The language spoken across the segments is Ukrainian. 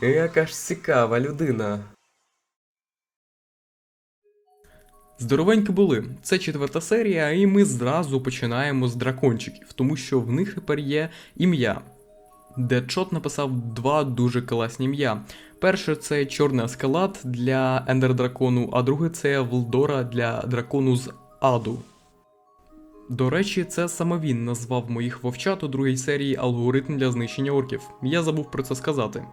Яка ж цікава людина. Здоровенькі були. Це четверта серія, і ми зразу починаємо з дракончиків, тому що в них тепер є ім'я. Дедшот написав два дуже класні ім'я. Перше це чорний аскалат для Ендер Дракону, а друге це Влдора для дракону з Аду. До речі, це саме він назвав моїх вовчат у другій серії алгоритм для знищення орків. Я забув про це сказати.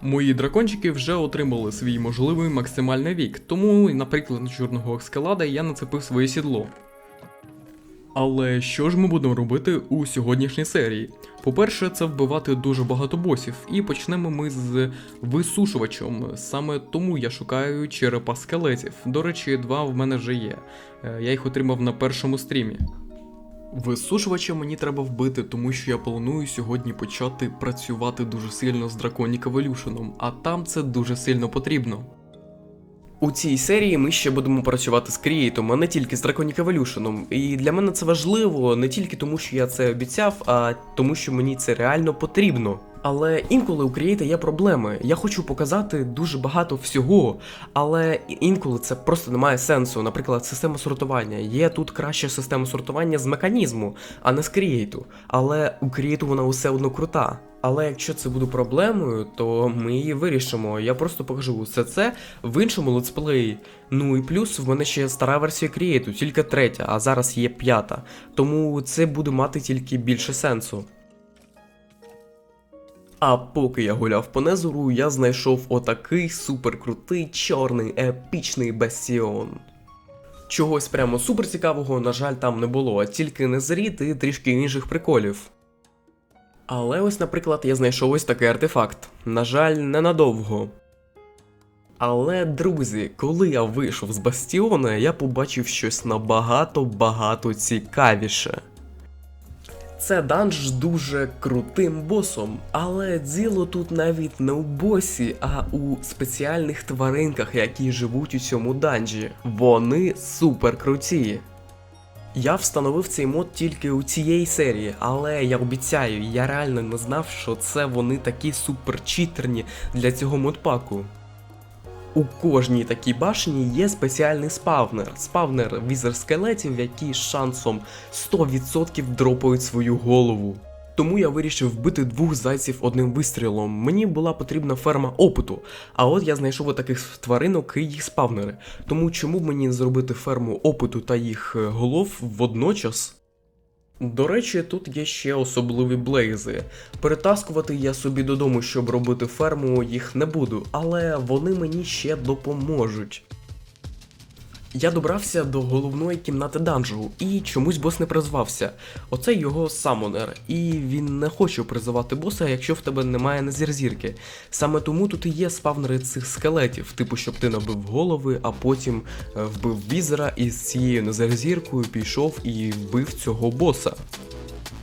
Мої дракончики вже отримали свій можливий максимальний вік, тому, наприклад, на чорного ескалада я нацепив своє сідло. Але що ж ми будемо робити у сьогоднішній серії? По-перше, це вбивати дуже багато босів, і почнемо ми з висушувачем. Саме тому я шукаю черепа скелетів. До речі, два в мене вже є. Е, Я їх отримав на першому стрімі. Висушувача мені треба вбити, тому що я планую сьогодні почати працювати дуже сильно з Draconic Evolution, а там це дуже сильно потрібно. У цій серії ми ще будемо працювати з Крієйтом, а не тільки з Draconic Evolution. І для мене це важливо не тільки тому, що я це обіцяв, а тому, що мені це реально потрібно. Але інколи у Крієйта є проблеми. Я хочу показати дуже багато всього, але інколи це просто не має сенсу. Наприклад, система сортування. Є тут краща система сортування з механізму, а не з Крієйту. Але у Крієйту вона усе одно крута. Але якщо це буде проблемою, то ми її вирішимо. Я просто покажу все це в іншому летсплеї. Ну і плюс в мене ще стара версія Create, тільки третя, а зараз є п'ята. Тому це буде мати тільки більше сенсу. А поки я гуляв по Незору, я знайшов отакий суперкрутий чорний епічний бастіон. Чогось прямо супер цікавого, на жаль, там не було, а тільки незріт і трішки інших приколів. Але ось, наприклад, я знайшов ось такий артефакт. На жаль, ненадовго. Але, друзі, коли я вийшов з бастіона, я побачив щось набагато-багато цікавіше. Це данж дуже крутим босом, але діло тут навіть не у босі, а у спеціальних тваринках, які живуть у цьому данжі. Вони супер круті. Я встановив цей мод тільки у цієї серії, але я обіцяю, я реально не знав, що це вони такі суперчитерні для цього модпаку. У кожній такій башні є спеціальний спавнер. Спавнер візер скелетів, які з шансом 100% дропають свою голову. Тому я вирішив вбити двох зайців одним вистрілом. Мені була потрібна ферма опиту, а от я знайшов таких тваринок і їх спавнери. Тому чому б мені не зробити ферму опиту та їх е, голов водночас? До речі, тут є ще особливі блейзи. Перетаскувати я собі додому, щоб робити ферму, їх не буду, але вони мені ще допоможуть. Я добрався до головної кімнати данжу і чомусь бос не призвався. Оце його самонер, і він не хоче призивати боса, якщо в тебе немає назірзірки. Саме тому тут і є спавнери цих скелетів, типу, щоб ти набив голови, а потім е, вбив візера і з цією назерзіркою пішов і вбив цього боса.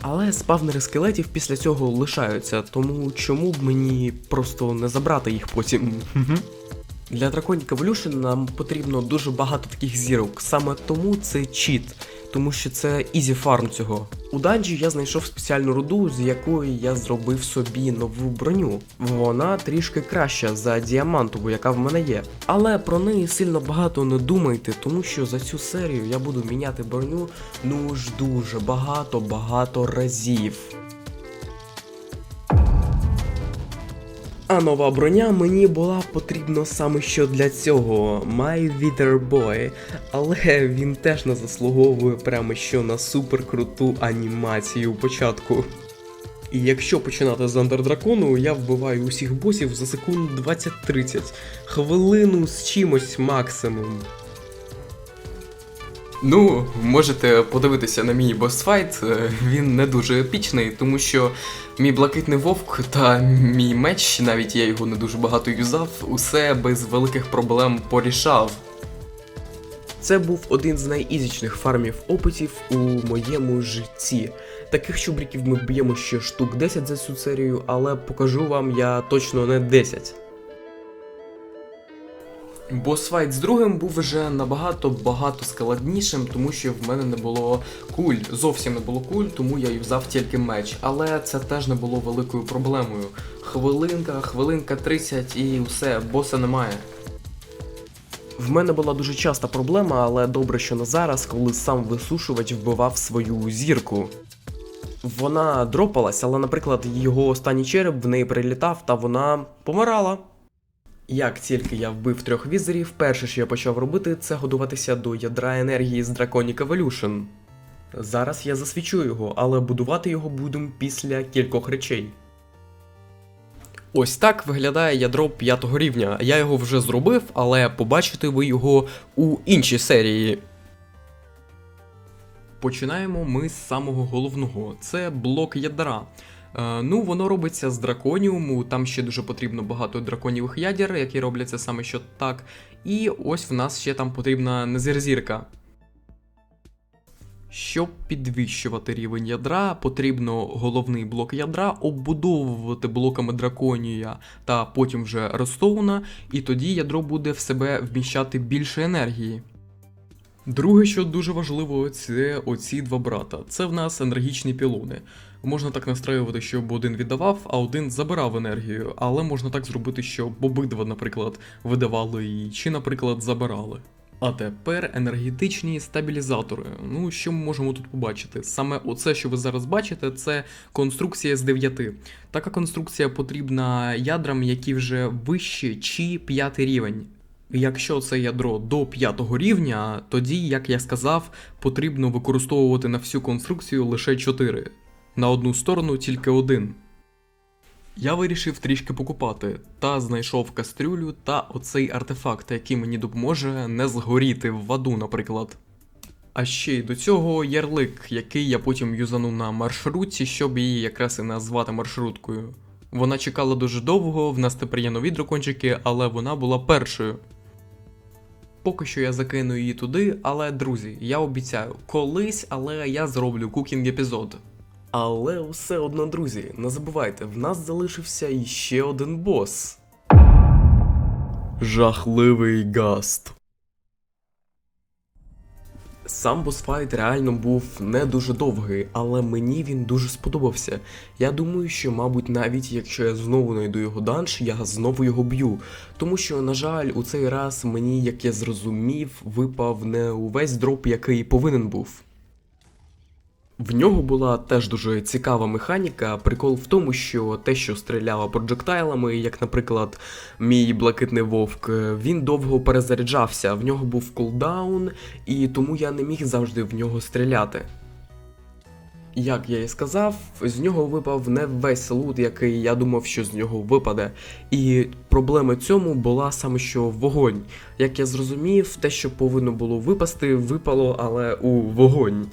Але спавнери скелетів після цього лишаються, тому чому б мені просто не забрати їх потім? Для Draconic Evolution нам потрібно дуже багато таких зірок. Саме тому це чіт, тому що це ізі фарм цього. У данжі я знайшов спеціальну руду, з якої я зробив собі нову броню. Вона трішки краща за діамантову, яка в мене є. Але про неї сильно багато не думайте, тому що за цю серію я буду міняти броню ну ж дуже багато-багато разів. А нова броня мені була потрібна саме що для цього My Wither Boy, але він теж не заслуговує прямо що на суперкруту анімацію початку. І якщо починати з андердракону, я вбиваю усіх босів за секунд 20-30, хвилину з чимось максимум. Ну, можете подивитися на мій босфайт, е, він не дуже епічний, тому що мій блакитний вовк та мій меч, навіть я його не дуже багато юзав, усе без великих проблем порішав. Це був один з найізічних фармів опитів у моєму житті. Таких чубриків ми б'ємо ще штук 10 за цю серію, але покажу вам я точно не 10. Босфайт з другим був вже набагато багато складнішим, тому що в мене не було куль. Зовсім не було куль, тому я і взяв тільки меч. Але це теж не було великою проблемою. Хвилинка, хвилинка 30 і все, боса немає. В мене була дуже часта проблема, але добре, що не зараз, коли сам висушувач вбивав свою зірку. Вона дропалась, але, наприклад, його останній череп в неї прилітав, та вона помирала. Як тільки я вбив трьох візерів, перше, що я почав робити, це годуватися до ядра енергії з Draconic Evolution. Зараз я засвічу його, але будувати його будемо після кількох речей. Ось так виглядає ядро п'ятого рівня. Я його вже зробив, але побачите ви його у іншій серії. Починаємо ми з самого головного: це блок ядра. Е, ну, воно робиться з драконіуму, там ще дуже потрібно багато драконівих ядер, які робляться саме що так. І ось в нас ще там потрібна незерзірка. Щоб підвищувати рівень ядра, потрібно головний блок ядра оббудовувати блоками драконія та потім вже Ростоуна, і тоді ядро буде в себе вміщати більше енергії. Друге, що дуже важливо, це оці два брата. Це в нас енергічні пілони. Можна так настраювати, щоб один віддавав, а один забирав енергію, але можна так зробити, щоб обидва, наприклад, видавали її, чи, наприклад, забирали. А тепер енергетичні стабілізатори. Ну, що ми можемо тут побачити? Саме оце, що ви зараз бачите, це конструкція з 9. Така конструкція потрібна ядрам, які вже вищі чи п'ятий рівень. Якщо це ядро до п'ятого рівня, тоді, як я сказав, потрібно використовувати на всю конструкцію лише 4. На одну сторону тільки один. Я вирішив трішки покупати та знайшов кастрюлю та оцей артефакт, який мені допоможе не згоріти в аду, наприклад. А ще й до цього ярлик, який я потім юзану на маршрутці, щоб її якраз і назвати маршруткою. Вона чекала дуже довго, в нас тепер є нові дракончики, але вона була першою. Поки що я закину її туди, але друзі, я обіцяю, колись, але я зроблю кукінг епізод. Але все одно, друзі, не забувайте, в нас залишився іще один бос. Жахливий гаст. Сам босфайт реально був не дуже довгий, але мені він дуже сподобався. Я думаю, що, мабуть, навіть якщо я знову знайду його данж, я знову його б'ю. Тому що, на жаль, у цей раз мені, як я зрозумів, випав не увесь дроп, який повинен був. В нього була теж дуже цікава механіка. Прикол в тому, що те, що стріляло проджектайлами, як, наприклад, мій блакитний вовк, він довго перезаряджався, в нього був кулдаун, і тому я не міг завжди в нього стріляти. Як я і сказав, з нього випав не весь лут, який я думав, що з нього випаде. І проблема цьому була саме що вогонь. Як я зрозумів, те, що повинно було випасти, випало, але у вогонь.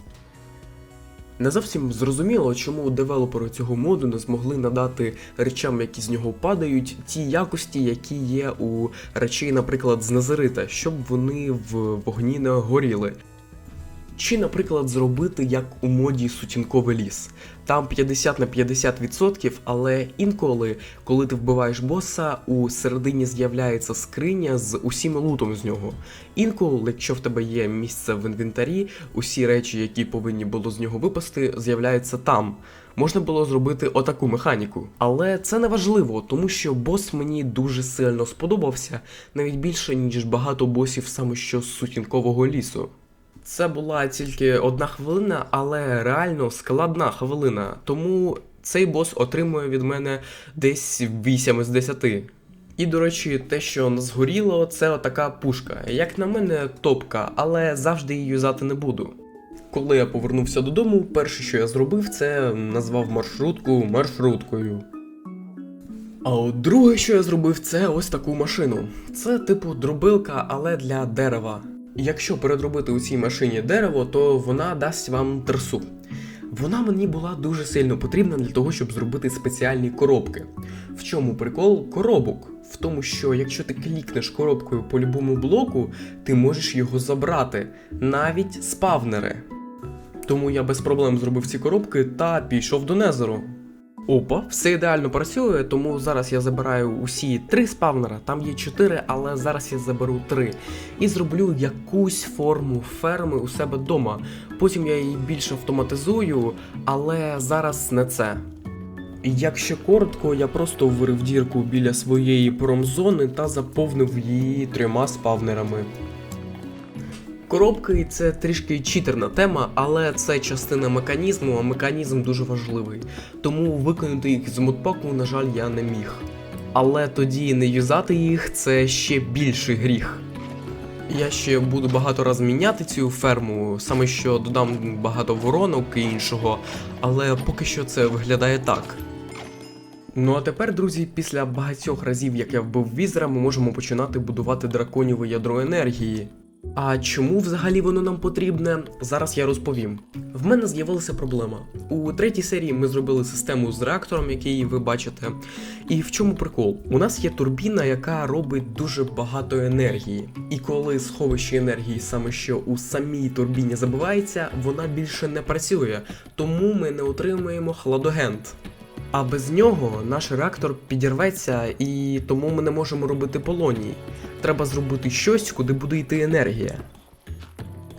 Не зовсім зрозуміло, чому девелопери цього моду не змогли надати речам, які з нього падають, ті якості, які є у речей, наприклад, з Назарита, щоб вони в вогні не горіли. Чи, наприклад, зробити як у моді сутінковий ліс. Там 50 на 50%, але інколи, коли ти вбиваєш боса, у середині з'являється скриня з усім лутом з нього. Інколи, якщо в тебе є місце в інвентарі, усі речі, які повинні було з нього випасти, з'являються там. Можна було зробити отаку механіку. Але це не важливо, тому що бос мені дуже сильно сподобався, навіть більше, ніж багато босів саме що з сутінкового лісу. Це була тільки одна хвилина, але реально складна хвилина. Тому цей бос отримує від мене десь 8 з 10. І, до речі, те, що не згоріло, це отака пушка. Як на мене, топка, але завжди її юзати не буду. Коли я повернувся додому, перше, що я зробив, це назвав маршрутку маршруткою. А от друге, що я зробив, це ось таку машину. Це типу дробилка, але для дерева. Якщо передробити у цій машині дерево, то вона дасть вам терсу. Вона мені була дуже сильно потрібна для того, щоб зробити спеціальні коробки. В чому прикол коробок? В тому, що якщо ти клікнеш коробкою по любому блоку, ти можеш його забрати, навіть спавнери. Тому я без проблем зробив ці коробки та пішов до Незеру. Опа, все ідеально працює, тому зараз я забираю усі три спавнера. Там є чотири, але зараз я заберу три. І зроблю якусь форму ферми у себе вдома. Потім я її більш автоматизую, але зараз не це. Якщо коротко, я просто вирив дірку біля своєї промзони та заповнив її трьома спавнерами. Коробки це трішки читерна тема, але це частина механізму, а механізм дуже важливий. Тому виконати їх з модпаку, на жаль, я не міг. Але тоді не юзати їх це ще більший гріх. Я ще буду багато раз міняти цю ферму, саме що додам багато воронок і іншого, але поки що це виглядає так. Ну а тепер, друзі, після багатьох разів, як я вбив візера, ми можемо починати будувати драконіве ядро енергії. А чому взагалі воно нам потрібне? Зараз я розповім. В мене з'явилася проблема. У третій серії ми зробили систему з реактором, який ви бачите. І в чому прикол? У нас є турбіна, яка робить дуже багато енергії. І коли сховище енергії саме що у самій турбіні забивається, вона більше не працює, тому ми не отримуємо хладогент. А без нього наш реактор підірветься, і тому ми не можемо робити полоній. Треба зробити щось, куди буде йти енергія.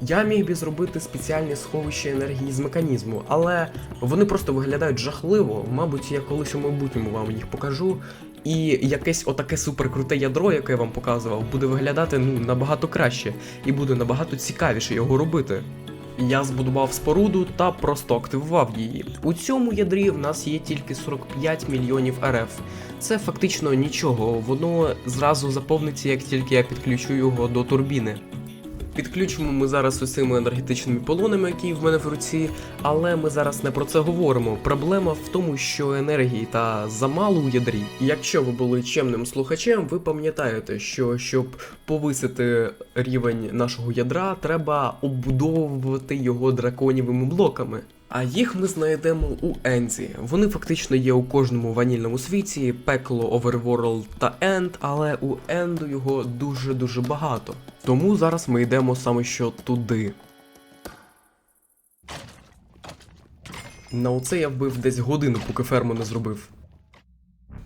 Я міг би зробити спеціальні сховища енергії з механізму, але вони просто виглядають жахливо. Мабуть, я колись у майбутньому вам їх покажу. І якесь отаке суперкруте ядро, яке я вам показував, буде виглядати ну набагато краще і буде набагато цікавіше його робити. Я збудував споруду та просто активував її. У цьому ядрі в нас є тільки 45 мільйонів РФ. Це фактично нічого, воно зразу заповниться, як тільки я підключу його до турбіни. Підключимо ми зараз усіми енергетичними полонами, які в мене в руці, але ми зараз не про це говоримо. Проблема в тому, що енергії та замало у ядрі. Якщо ви були чемним слухачем, ви пам'ятаєте, що щоб повисити рівень нашого ядра, треба оббудовувати його драконівими блоками. А їх ми знайдемо у Ензі. Вони фактично є у кожному ванільному світі, пекло, Overworld та Енд, але у Енду його дуже-дуже багато. Тому зараз ми йдемо саме що туди. На оце я вбив десь годину, поки ферму не зробив.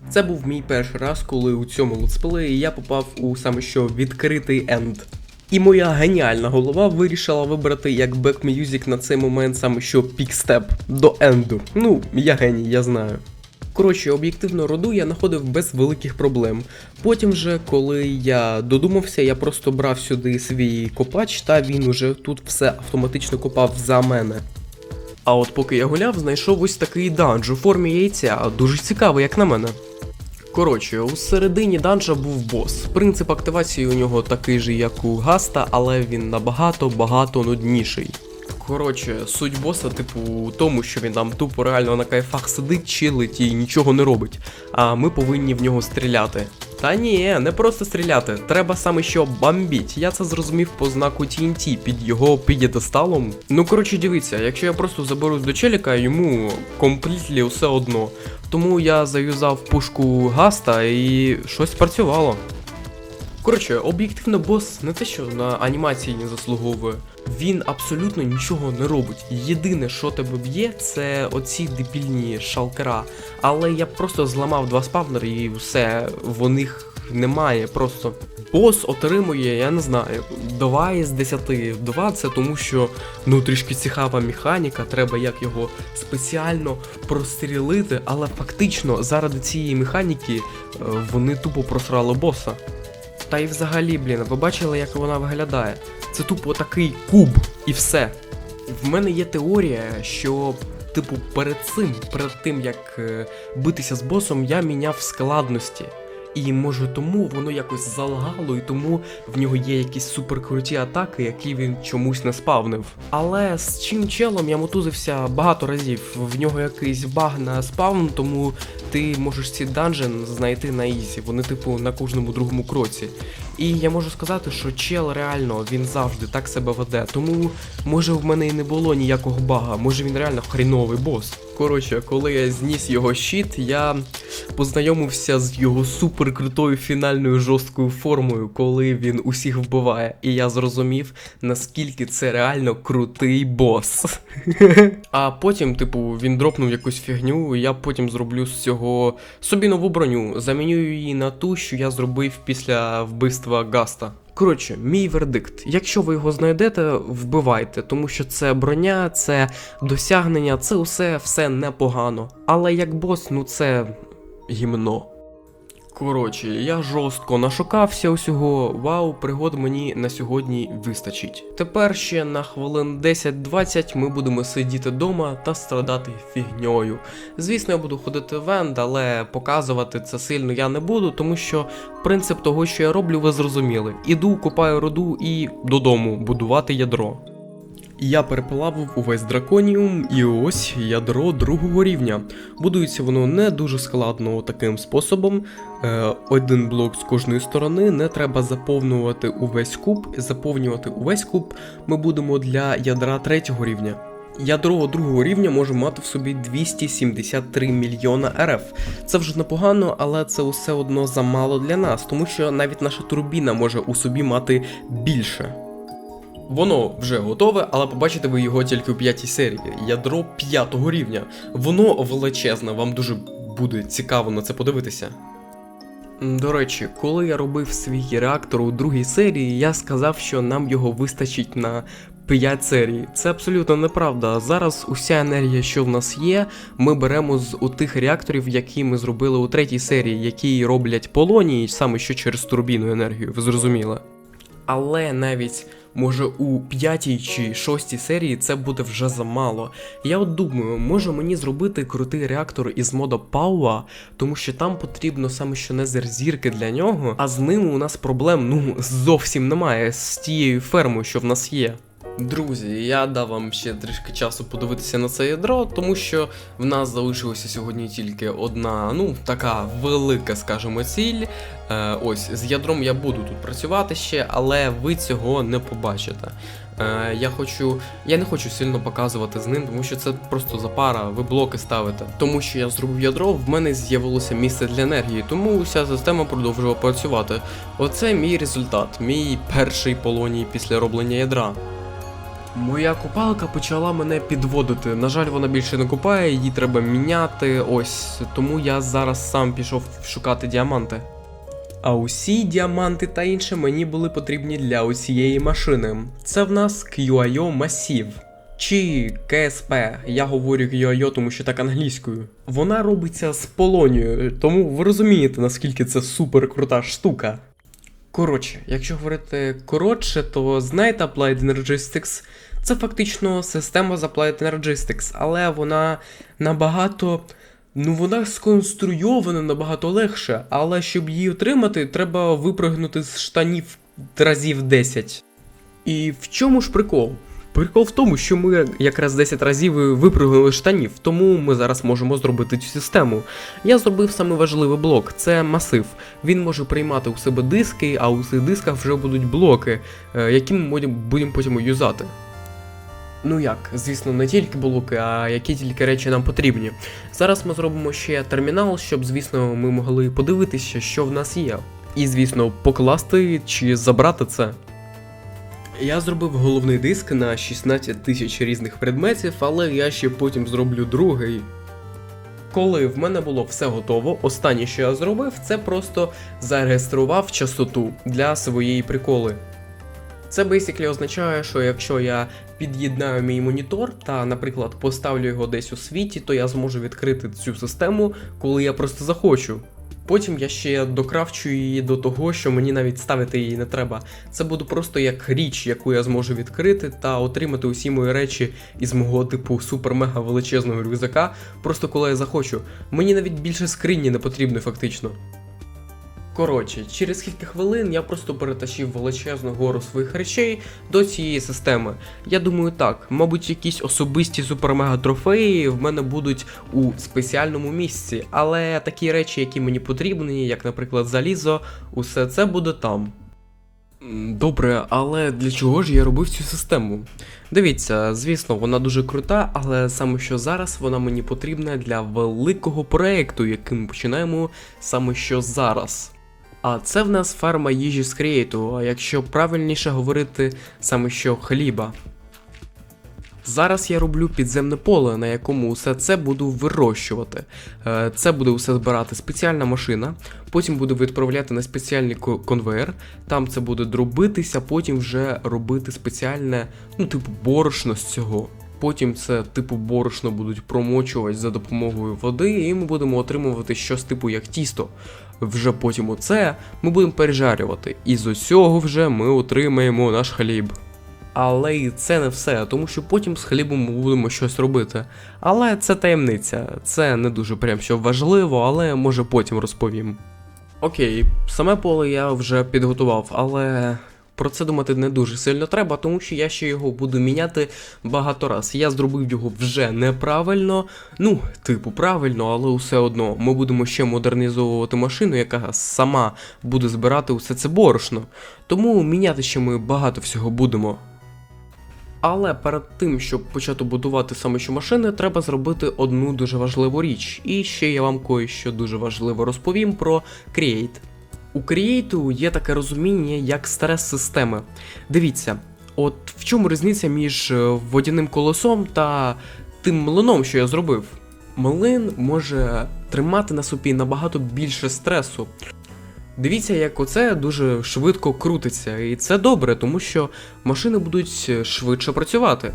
Це був мій перший раз, коли у цьому летсплеї я попав у саме що відкритий енд. І моя геніальна голова вирішила вибрати як бек-мюзик на цей момент саме що пікстеп до енду. Ну, я геній, я знаю. Коротше, об'єктивно роду я знаходив без великих проблем. Потім же, коли я додумався, я просто брав сюди свій копач, та він уже тут все автоматично копав за мене. А от поки я гуляв, знайшов ось такий данж у формі яйця, дуже цікавий, як на мене. Коротше, у середині данжа був бос. Принцип активації у нього такий же, як у Гаста, але він набагато багато нудніший. Коротше, суть боса, типу, у тому, що він там тупо реально на кайфах сидить, чилить і нічого не робить. А ми повинні в нього стріляти. Та ні, не просто стріляти, треба саме що бомбіть. Я це зрозумів по знаку TNT під його підєдесталом. Ну коротше, дивіться, якщо я просто заберусь до челіка, йому комплітлі все одно. Тому я заюзав пушку Гаста і щось спрацювало. Коротше, об'єктивно бос не те, що на анімації не заслуговує. Він абсолютно нічого не робить. Єдине, що тебе б'є, це оці дебільні шалкера. Але я просто зламав два спавнери і все, в них немає. Просто бос отримує, я не знаю, 2 із 10. 2 це тому, що ну трішки цікава механіка, треба як його спеціально прострілити, але фактично заради цієї механіки е, вони тупо просрали боса. Та й взагалі, блін, ви бачили, як вона виглядає? Це тупо такий куб і все. В мене є теорія, що, типу, перед цим, перед тим як е, битися з босом, я міняв складності. І може тому воно якось залагало, і тому в нього є якісь суперкруті атаки, які він чомусь не спавнив. Але з чим челом я мотузився багато разів. В нього якийсь баг на спавн, тому ти можеш ці данжен знайти на ізі. Вони, типу, на кожному другому кроці. І я можу сказати, що чел реально він завжди так себе веде. Тому може в мене і не було ніякого бага, може він реально хріновий бос. Коротше, коли я зніс його щит, я познайомився з його суперкрутою фінальною жорсткою формою, коли він усіх вбиває. І я зрозумів, наскільки це реально крутий бос. А потім, типу, він дропнув якусь фігню, я потім зроблю з цього собі нову броню. Заміню її на ту, що я зробив після вбивства Гаста. Коротше, мій вердикт. Якщо ви його знайдете, вбивайте, тому що це броня, це досягнення, це усе все непогано. Але як бос, ну це гімно. Коротше, я жорстко нашукався усього. Вау, пригод мені на сьогодні вистачить. Тепер ще на хвилин 10-20 ми будемо сидіти вдома та страдати фігньою. Звісно, я буду ходити в енд, але показувати це сильно я не буду, тому що принцип того, що я роблю, ви зрозуміли. Іду, купаю руду і додому будувати ядро. Я переплавив увесь драконіум, і ось ядро другого рівня. Будується воно не дуже складно таким способом. Е, один блок з кожної сторони, не треба заповнювати увесь куб. Заповнювати увесь куб ми будемо для ядра третього рівня. Ядро другого рівня може мати в собі 273 мільйона РФ. Це вже непогано, але це усе одно замало для нас, тому що навіть наша турбіна може у собі мати більше. Воно вже готове, але побачите ви його тільки у п'ятій серії. Ядро п'ятого рівня. Воно величезне, вам дуже буде цікаво на це подивитися. До речі, коли я робив свій реактор у другій серії, я сказав, що нам його вистачить на 5 серій. Це абсолютно неправда. Зараз уся енергія, що в нас є, ми беремо з тих реакторів, які ми зробили у третій серії, які роблять полонії, саме що через турбіну енергію, ви зрозуміли. Але навіть може у п'ятій чи шостій серії це буде вже замало. Я от думаю, може мені зробити крутий реактор із мода Пауа, тому що там потрібно саме що незер зірки для нього, а з ним у нас проблем ну зовсім немає з тією фермою, що в нас є. Друзі, я дав вам ще трішки часу подивитися на це ядро, тому що в нас залишилася сьогодні тільки одна, ну така велика, скажімо, ціль. Е, ось з ядром я буду тут працювати ще, але ви цього не побачите. Е, я хочу. Я не хочу сильно показувати з ним, тому що це просто запара, ви блоки ставите. Тому що я зробив ядро, в мене з'явилося місце для енергії, тому вся система продовжувала працювати. Оце мій результат, мій перший полоній після роблення ядра. Моя купалка почала мене підводити. На жаль, вона більше не купає, її треба міняти. Ось тому я зараз сам пішов шукати діаманти. А усі діаманти та інше мені були потрібні для усієї машини. Це в нас QIO Massive. Чи КСП, я говорю QIO, тому що так англійською. Вона робиться з полонією, тому ви розумієте, наскільки це супер крута штука. Коротше, якщо говорити коротше, то знаєте Applied Energistics це фактично система з Applied Energistics, але вона набагато. Ну, вона сконструйована набагато легше, але щоб її отримати, треба випригнути з штанів разів 10. І в чому ж прикол? Прикол в тому, що ми якраз 10 разів випрыгнули штанів, тому ми зараз можемо зробити цю систему. Я зробив саме важливий блок це масив. Він може приймати у себе диски, а у цих дисках вже будуть блоки, е, які ми будемо потім юзати. Ну як, звісно, не тільки блоки, а які тільки речі нам потрібні. Зараз ми зробимо ще термінал, щоб, звісно, ми могли подивитися, що в нас є. І, звісно, покласти чи забрати це. Я зробив головний диск на 16 тисяч різних предметів, але я ще потім зроблю другий. Коли в мене було все готово, останнє, що я зробив, це просто зареєстрував частоту для своєї приколи. Це basically означає, що якщо я під'єднаю мій монітор та, наприклад, поставлю його десь у світі, то я зможу відкрити цю систему, коли я просто захочу. Потім я ще докравчу її до того, що мені навіть ставити її не треба. Це буде просто як річ, яку я зможу відкрити та отримати усі мої речі із мого типу супер-мега величезного рюкзака, просто коли я захочу. Мені навіть більше скрині не потрібно фактично. Коротше, через кілька хвилин я просто перетащив величезну гору своїх речей до цієї системи. Я думаю, так, мабуть, якісь особисті супермега трофеї в мене будуть у спеціальному місці, але такі речі, які мені потрібні, як, наприклад, залізо, усе це буде там. Добре, але для чого ж я робив цю систему? Дивіться, звісно, вона дуже крута, але саме що зараз вона мені потрібна для великого проекту, який ми починаємо саме що зараз. А це в нас ферма їжі з крейту, а якщо правильніше говорити, саме що хліба. Зараз я роблю підземне поле, на якому усе це буду вирощувати. Е, Це буде усе збирати спеціальна машина, потім буду відправляти на спеціальний конвейер, там це буде дробитися, потім вже робити спеціальне, ну, типу, борошно з цього. Потім це типу борошно будуть промочувати за допомогою води, і ми будемо отримувати щось типу як тісто. Вже потім оце ми будемо пережарювати, і з усього вже ми отримаємо наш хліб. Але і це не все, тому що потім з хлібом ми будемо щось робити. Але це таємниця, це не дуже прям що важливо, але може потім розповім. Окей, саме поле я вже підготував, але про це думати не дуже сильно треба, тому що я ще його буду міняти багато раз. Я зробив його вже неправильно, ну, типу, правильно, але все одно ми будемо ще модернізовувати машину, яка сама буде збирати усе це борошно. Тому міняти ще ми багато всього будемо. Але перед тим, щоб почати будувати саме що машини, треба зробити одну дуже важливу річ. І ще я вам кое-що дуже важливо розповім про Create. У Create є таке розуміння як стрес-системи. Дивіться, от в чому різниця між е, водяним колесом та тим млином, що я зробив. Млин може тримати на собі набагато більше стресу. Дивіться, як оце дуже швидко крутиться, і це добре, тому що машини будуть е, швидше працювати.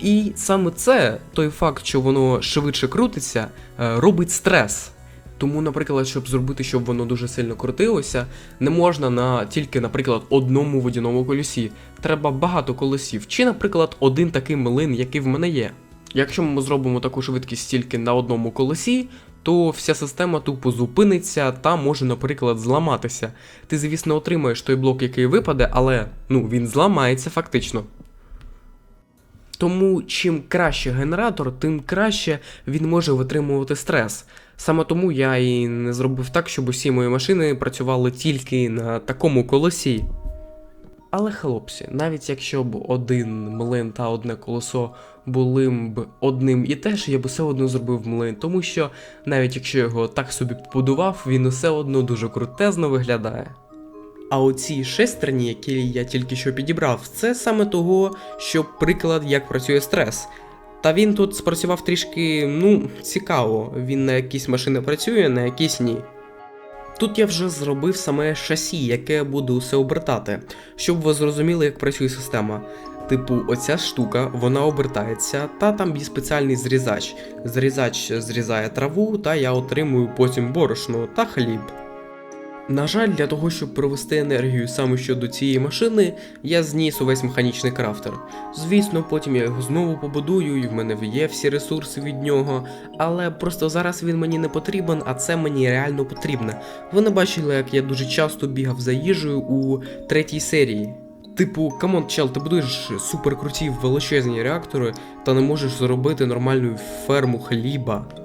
І саме це, той факт, що воно швидше крутиться, е, робить стрес. Тому, наприклад, щоб зробити, щоб воно дуже сильно крутилося, не можна на тільки, наприклад, одному водяному колесі. Треба багато колесів, чи, наприклад, один такий млин, який в мене є. Якщо ми зробимо таку швидкість тільки на одному колесі, то вся система тупо зупиниться та може, наприклад, зламатися. Ти, звісно, отримаєш той блок, який випаде, але ну, він зламається фактично. Тому чим краще генератор, тим краще він може витримувати стрес. Саме тому я і не зробив так, щоб усі мої машини працювали тільки на такому колесі. Але хлопці, навіть якщо б один млин та одне колесо були б одним і теж, я б все одно зробив млин, тому що навіть якщо його так собі побудував, він усе одно дуже крутезно виглядає. А оці шестерні, які я тільки що підібрав, це саме того, що приклад, як працює стрес. Та він тут спрацював трішки, ну, цікаво. Він на якісь машини працює, на якісь ні. Тут я вже зробив саме шасі, яке буде усе обертати, щоб ви зрозуміли, як працює система. Типу, оця штука, вона обертається, та там є спеціальний зрізач. Зрізач зрізає траву, та я отримую потім борошно та хліб. На жаль, для того, щоб провести енергію саме щодо цієї машини, я зніс увесь механічний крафтер. Звісно, потім я його знову побудую, і в мене є всі ресурси від нього, але просто зараз він мені не потрібен, а це мені реально потрібно. Ви не бачили, як я дуже часто бігав за їжею у третій серії. Типу, камон, чел, ти будуєш суперкруті величезні реактори та не можеш зробити нормальну ферму хліба.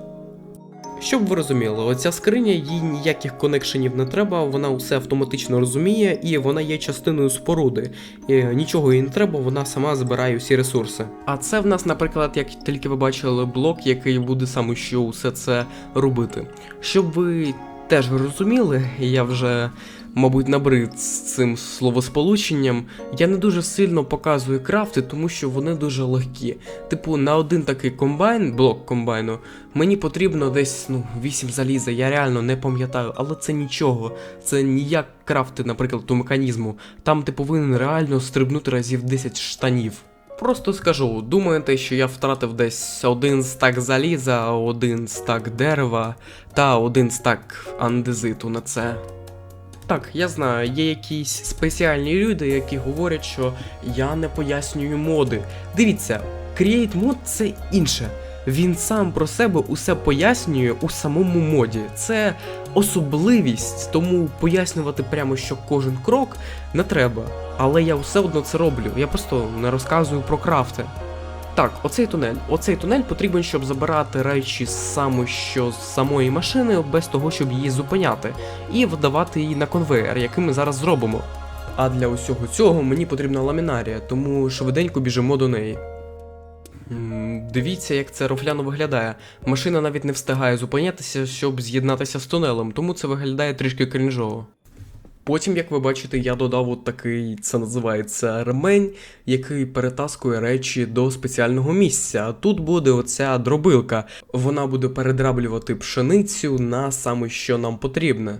Щоб ви розуміли, оця скриня, їй ніяких конекшенів не треба, вона все автоматично розуміє і вона є частиною споруди. І нічого їй не треба, вона сама збирає усі ресурси. А це в нас, наприклад, як тільки ви бачили, блок, який буде саме що усе це робити. Щоб ви теж розуміли, я вже, мабуть, набрид з цим словосполученням. Я не дуже сильно показую крафти, тому що вони дуже легкі. Типу, на один такий комбайн, блок комбайну, мені потрібно десь ну, 8 заліза, я реально не пам'ятаю, але це нічого. Це ніяк крафти, наприклад, у механізму. Там ти повинен реально стрибнути разів 10 штанів. Просто скажу, думаєте, що я втратив десь один стак заліза, один стак дерева та один стак андезиту на це. Так, я знаю, є якісь спеціальні люди, які говорять, що я не пояснюю моди. Дивіться, Create Mod це інше. Він сам про себе усе пояснює у самому моді. Це особливість, тому пояснювати прямо що кожен крок не треба. Але я все одно це роблю. Я просто не розказую про крафти. Так, оцей тунель. Оцей тунель потрібен, щоб забирати речі саме що з самої машини, без того, щоб її зупиняти, і видавати її на конвейер, який ми зараз зробимо. А для усього цього мені потрібна ламінарія, тому швиденько біжимо до неї. Дивіться, як це рофляно виглядає. Машина навіть не встигає зупинятися, щоб з'єднатися з тунелем, тому це виглядає трішки крінжово. Потім, як ви бачите, я додав от такий, це називається ремень, який перетаскує речі до спеціального місця. Тут буде оця дробилка. Вона буде передраблювати пшеницю на саме що нам потрібне.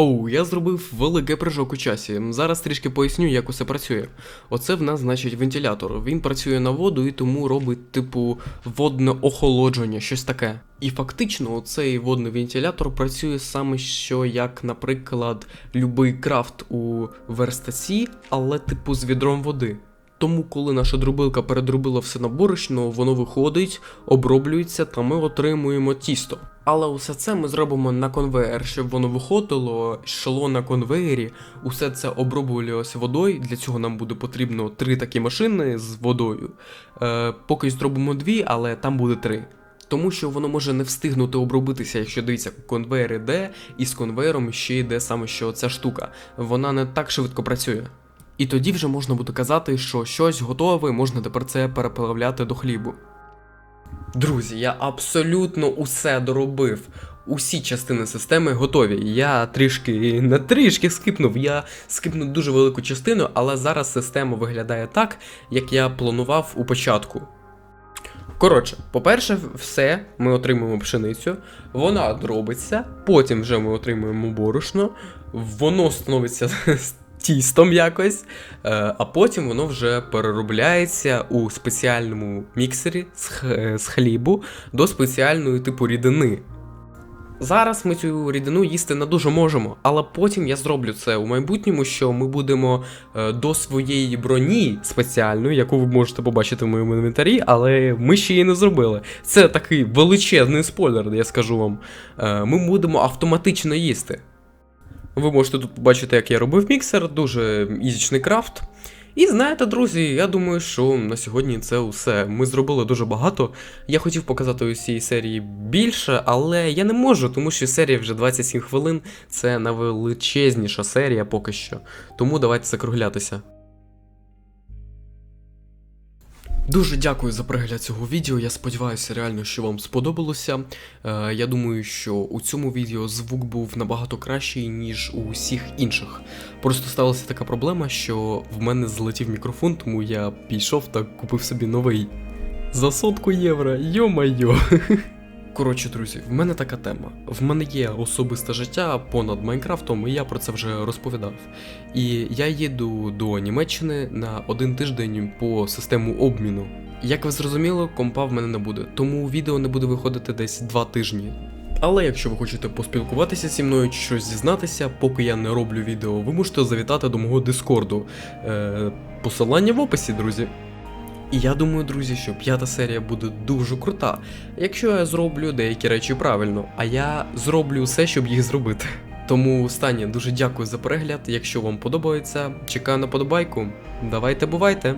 Оу, я зробив великий прыжок у часі. Зараз трішки поясню, як усе працює. Оце в нас значить вентилятор. Він працює на воду і тому робить, типу, водне охолодження, щось таке. І фактично, цей водний вентилятор працює саме що як, наприклад, любий крафт у верстаці, але типу з відром води. Тому, коли наша дробилка передробила все на борошно, воно виходить, оброблюється та ми отримуємо тісто. Але усе це ми зробимо на конвейер, щоб воно виходило, йшло на конвеєрі, усе це оброблювалося водою. Для цього нам буде потрібно три такі машини з водою. Е, поки зробимо дві, але там буде три. Тому що воно може не встигнути обробитися, якщо дивіться, конвейер іде, і з конвейером ще йде саме що ця штука. Вона не так швидко працює. І тоді вже можна буде казати, що щось готове, можна тепер це переплавляти до хлібу. Друзі, я абсолютно усе доробив. Усі частини системи готові. Я трішки не трішки скипнув, я скипнув дуже велику частину, але зараз система виглядає так, як я планував у початку. Коротше, по-перше, все, ми отримуємо пшеницю, вона дробиться, потім вже ми отримуємо борошно, воно становиться тістом якось, е, а потім воно вже переробляється у спеціальному міксері з, х- з хлібу до спеціальної типу рідини. Зараз ми цю рідину їсти не дуже можемо, але потім я зроблю це у майбутньому, що ми будемо е, до своєї броні спеціальної, яку ви можете побачити в моєму інвентарі, але ми ще її не зробили. Це такий величезний спойлер, я скажу вам. Е, ми будемо автоматично їсти. Ви можете тут побачити, як я робив міксер, дуже ізічний крафт. І знаєте, друзі, я думаю, що на сьогодні це усе. Ми зробили дуже багато. Я хотів показати у цій серії більше, але я не можу, тому що серія вже 27 хвилин. Це найвеличезніша серія поки що. Тому давайте закруглятися. Дуже дякую за перегляд цього відео. Я сподіваюся реально, що вам сподобалося. Е, я думаю, що у цьому відео звук був набагато кращий, ніж у всіх інших. Просто сталася така проблема, що в мене злетів мікрофон, тому я пішов та купив собі новий. За сотку євро, йо-майо. Коротше, друзі, в мене така тема. В мене є особисте життя понад Майнкрафтом, і я про це вже розповідав. І я їду до Німеччини на один тиждень по систему обміну. Як ви зрозуміли, компа в мене не буде, тому відео не буде виходити десь два тижні. Але якщо ви хочете поспілкуватися зі мною чи щось зізнатися, поки я не роблю відео, ви можете завітати до мого дискорду. Е, посилання в описі, друзі. І я думаю, друзі, що п'ята серія буде дуже крута, якщо я зроблю деякі речі правильно, а я зроблю все, щоб їх зробити. Тому останнє дуже дякую за перегляд. Якщо вам подобається, чекаю на подобайку. Давайте бувайте!